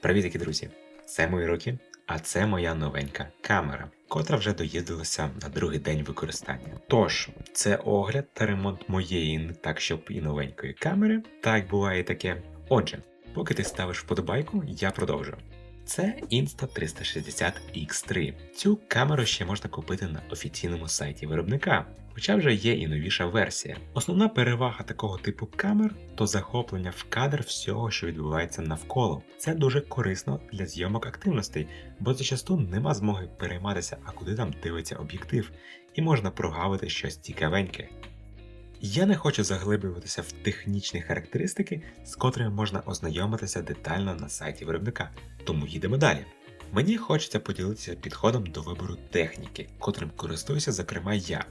Привітки, друзі! Це мої руки, а це моя новенька камера, котра вже доїздилася на другий день використання. Тож, це огляд та ремонт моєї не так, щоб і новенької камери, так буває таке. Отже, поки ти ставиш вподобайку, я продовжу. Це Insta360 X3. Цю камеру ще можна купити на офіційному сайті виробника, хоча вже є і новіша версія. Основна перевага такого типу камер то захоплення в кадр всього, що відбувається навколо. Це дуже корисно для зйомок активностей, бо зачасту нема змоги перейматися, а куди там дивиться об'єктив, і можна прогавити щось цікавеньке. Я не хочу заглиблюватися в технічні характеристики, з котрими можна ознайомитися детально на сайті виробника, тому їдемо далі. Мені хочеться поділитися підходом до вибору техніки, котрим користуюся, зокрема я,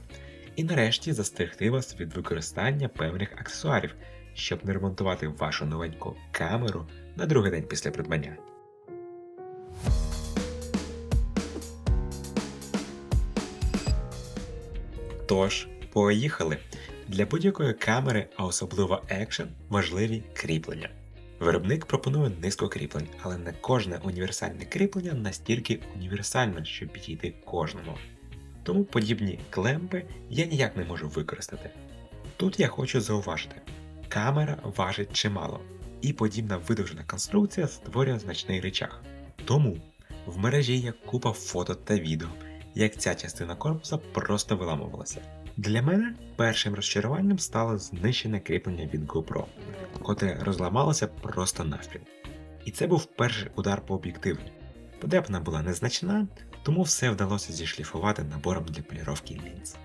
і нарешті застерегти вас від використання певних аксесуарів, щоб не ремонтувати вашу новеньку камеру на другий день після придбання. Тож, поїхали! Для будь-якої камери, а особливо екшен, важливі кріплення. Виробник пропонує низку кріплень, але не кожне універсальне кріплення настільки універсальне, щоб підійти кожному. Тому подібні клемпи я ніяк не можу використати. Тут я хочу зауважити: камера важить чимало, і подібна видовжена конструкція створює значний речах. Тому в мережі є купа фото та відео, як ця частина корпуса просто виламувалася. Для мене першим розчаруванням стало знищене кріплення від GoPro, котре розламалося просто навпіл. І це був перший удар по об'єктиву. Подепна була незначна, тому все вдалося зішліфувати набором для поліровки лінз.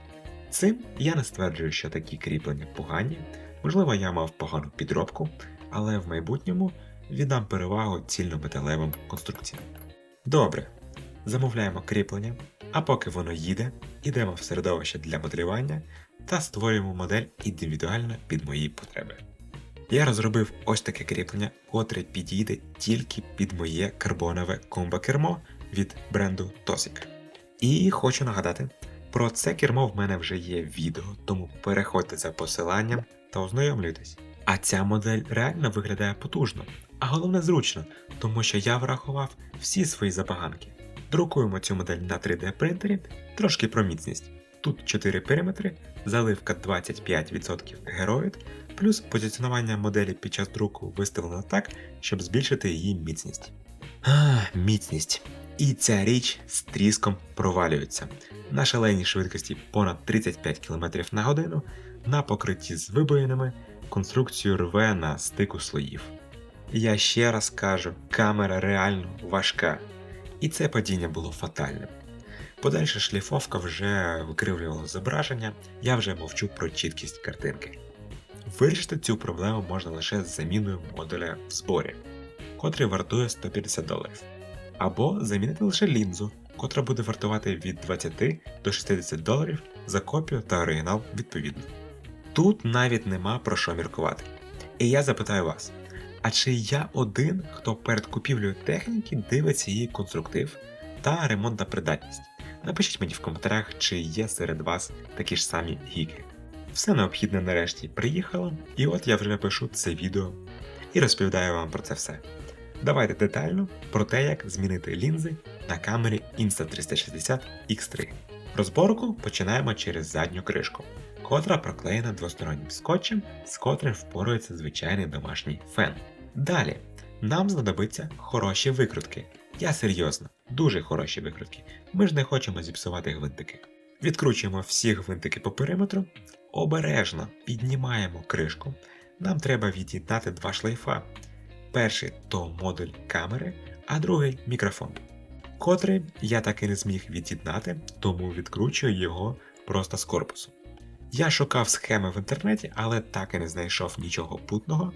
Цим я не стверджую, що такі кріплення погані, можливо, я мав погану підробку, але в майбутньому віддам перевагу цільнометалевим конструкціям. Добре, замовляємо кріплення, а поки воно їде, ідемо в середовище для моделювання та створюємо модель індивідуально під мої потреби. Я розробив ось таке кріплення, котре підійде тільки під моє карбонове комбо-кермо від бренду Tosic. І хочу нагадати, про це кермо в мене вже є відео, тому переходьте за посиланням та ознайомлюйтесь. А ця модель реально виглядає потужно, а головне зручно, тому що я врахував всі свої забаганки. Друкуємо цю модель на 3D принтері, трошки про міцність. Тут 4 периметри, заливка 25% героїд, плюс позиціонування моделі під час друку виставлено так, щоб збільшити її міцність. А, міцність. І ця річ з тріском провалюється. На шаленій швидкості понад 35 км на годину, на покритті з вибоїнами, конструкцію рве на стику слоїв. Я ще раз кажу, камера реально важка. І це падіння було фатальним. Подальша шліфовка вже викривлювала зображення, я вже мовчу про чіткість картинки. Вирішити цю проблему можна лише з заміною модуля в зборі, котрий вартує 150 доларів, або замінити лише лінзу, котра буде вартувати від 20 до 60 доларів за копію та оригінал відповідно. Тут навіть нема про що міркувати. І я запитаю вас: а чи я один, хто перед купівлею техніки дивиться її конструктив та ремонтна придатність? Напишіть мені в коментарях, чи є серед вас такі ж самі гіки. Все необхідне нарешті приїхало, і от я вже пишу це відео і розповідаю вам про це все. Давайте детально про те, як змінити лінзи на камері Insta360 X3. Розборку починаємо через задню кришку, котра проклеєна двостороннім скотчем, з котрим впорується звичайний домашній фен. Далі нам знадобиться хороші викрутки. Я серйозно, дуже хороші викрутки. Ми ж не хочемо зіпсувати гвинтики. Відкручуємо всі гвинтики по периметру, обережно піднімаємо кришку. Нам треба від'єднати два шлейфа. Перший то модуль камери, а другий мікрофон. Котрий я так і не зміг від'єднати, тому відкручую його просто з корпусу. Я шукав схеми в інтернеті, але так і не знайшов нічого путного.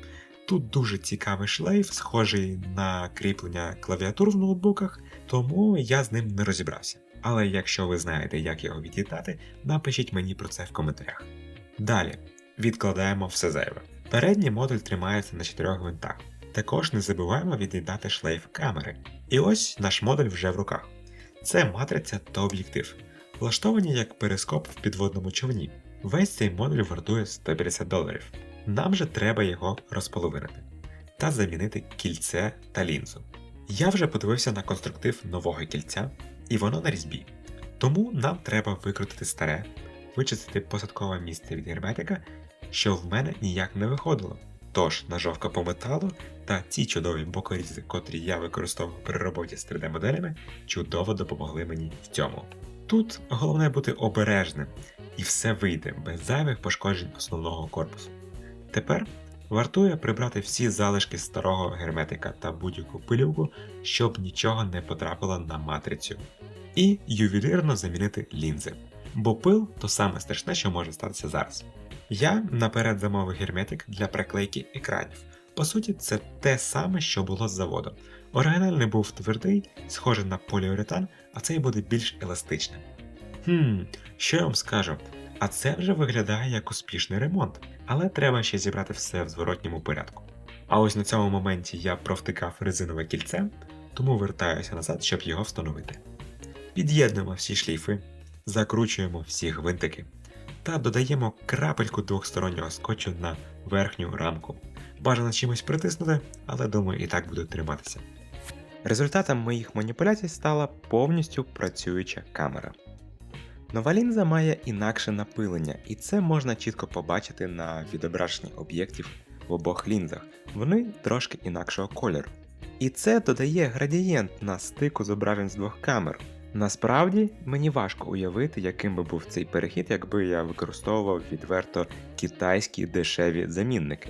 Тут дуже цікавий шлейф, схожий на кріплення клавіатур в ноутбуках, тому я з ним не розібрався. Але якщо ви знаєте, як його від'єднати, напишіть мені про це в коментарях. Далі відкладаємо все зайве. Передній модуль тримається на 4 гвинтах. Також не забуваємо від'єднати шлейф камери. І ось наш модуль вже в руках. Це матриця та об'єктив, влаштовані як перископ в підводному човні. Весь цей модуль вартує 150 доларів. Нам же треба його розполовинити та замінити кільце та лінзу. Я вже подивився на конструктив нового кільця, і воно на різьбі. Тому нам треба викрутити старе, вичистити посадкове місце від герметика, що в мене ніяк не виходило. Тож ножовка по металу та ці чудові бокорізи, котрі я використовував при роботі з 3D-моделями, чудово допомогли мені в цьому. Тут головне бути обережним, і все вийде без зайвих пошкоджень основного корпусу. Тепер вартує прибрати всі залишки старого герметика та будь-яку пилюку, щоб нічого не потрапило на матрицю. І ювелірно замінити лінзи. Бо пил то саме страшне, що може статися зараз. Я наперед замовив герметик для приклейки екранів. По суті, це те саме, що було з заводу. Оригінальний був твердий, схожий на поліуретан, а цей буде більш еластичним. Хм, що я вам скажу? А це вже виглядає як успішний ремонт, але треба ще зібрати все в зворотньому порядку. А ось на цьому моменті я провтикав резинове кільце, тому вертаюся назад, щоб його встановити. Під'єднуємо всі шліфи, закручуємо всі гвинтики та додаємо крапельку двохстороннього скотчу на верхню рамку. Бажано чимось притиснути, але думаю і так буде триматися. Результатом моїх маніпуляцій стала повністю працююча камера. Нова лінза має інакше напилення, і це можна чітко побачити на відображенні об'єктів в обох лінзах. Вони трошки інакшого кольору. І це додає градієнт на стику зображень з двох камер. Насправді мені важко уявити, яким би був цей перехід, якби я використовував відверто китайські дешеві замінники.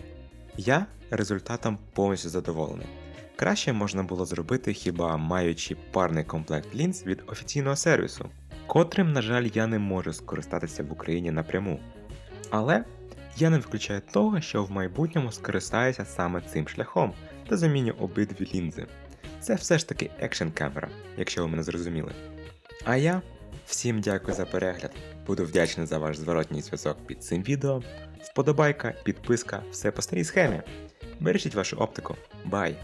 Я результатом повністю задоволений. Краще можна було зробити хіба маючи парний комплект лінз від офіційного сервісу, котрим, на жаль, я не можу скористатися в Україні напряму. Але я не виключаю того, що в майбутньому скористаюся саме цим шляхом та заміню обидві лінзи. Це все ж таки екшн камера, якщо ви мене зрозуміли. А я всім дякую за перегляд. Буду вдячний за ваш зворотній зв'язок під цим відео. Вподобайка, підписка, все по старій схемі. Бережіть вашу оптику. Бай!